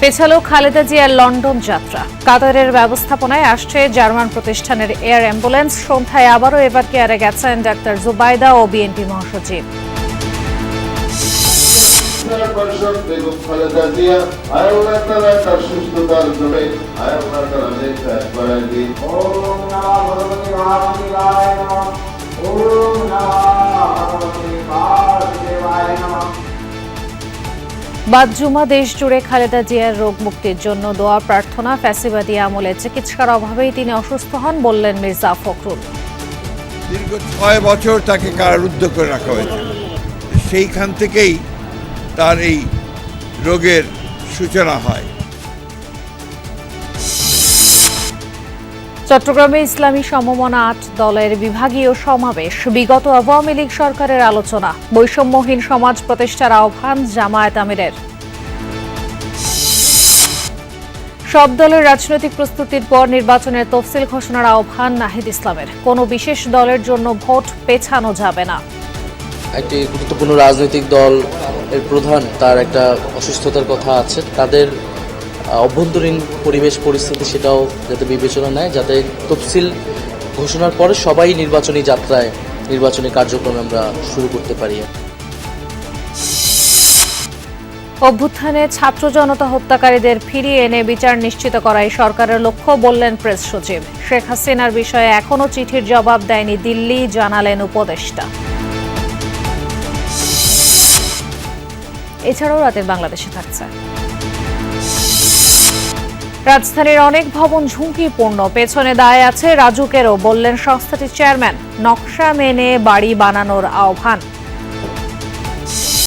পেছালো খালেদা জিয়ার লন্ডন যাত্রা। কাতারের ব্যবস্থাপনায় আসছে জার্মান প্রতিষ্ঠানের এয়ার অ্যাম্বুলেন্স। সন্ধ্যায় আবারও এবার কেয়ারে গেছেন ডাক্তার জুবাইদা ও বিএনপি মহাসচিব। সুস্থতার বাদ জুমা দেশ জুড়ে খালেদা জিয়ার রোগ মুক্তির জন্য দোয়া প্রার্থনা ফ্যাসিবাদী আমলে চিকিৎসার অভাবেই তিনি অসুস্থ হন, বললেন মির্জা ফখরুল। দীর্ঘ ছয় বছর তাকে কারারুদ্ধ করে রাখা হয়েছে। সেইখান থেকেই তার এই রোগের সূচনা হয়। চট্টগ্রামে ইসলামী সমমনা আট দলের বিভাগীয় সমাবেশ। বিগত আওয়ামী লীগ সরকারের আলোচনা। বৈষম্যহীন সমাজ প্রতিষ্ঠার আহ্বান জামায়াত আমিরের। সব দলের রাজনৈতিক প্রস্তুতির পর নির্বাচনের তফসিল ঘোষণার আহ্বান নাহিদ ইসলামের। কোনো বিশেষ দলের জন্য ভোট পেছানো যাবে না। একটি গুরুত্বপূর্ণ রাজনৈতিক দল এর প্রধান, তার একটা অসুস্থতার কথা আছে। তাদের অভ্যন্তরীণ পরিবেশ পরিস্থিতি সেটাও যাতে বিবেচনা নেয়, যাতে তফসিল ঘোষণার পরে সবাই নির্বাচনী যাত্রায় নির্বাচনী কার্যক্রম আমরা শুরু করতে পারি। অভ্যুত্থানে ছাত্র জনতা হত্যাকারীদের ফিরিয়ে এনে বিচার নিশ্চিত করাই সরকারের লক্ষ্য বললেন প্রেস সচিব। শেখ হাসিনার বিষয়ে এখনও চিঠির জবাব দেয়নি দিল্লি, জানালেন উপদেষ্টা। এছাড়াও রাতের বাংলাদেশে থাকছে। রাজধানীর অনেক ভবন ঝুঁকিপূর্ণ। পেছনে দায় আছে রাজুকেরও, বললেন সংস্থাটির চেয়ারম্যান। নকশা মেনে বাড়ি বানানোর আহ্বান।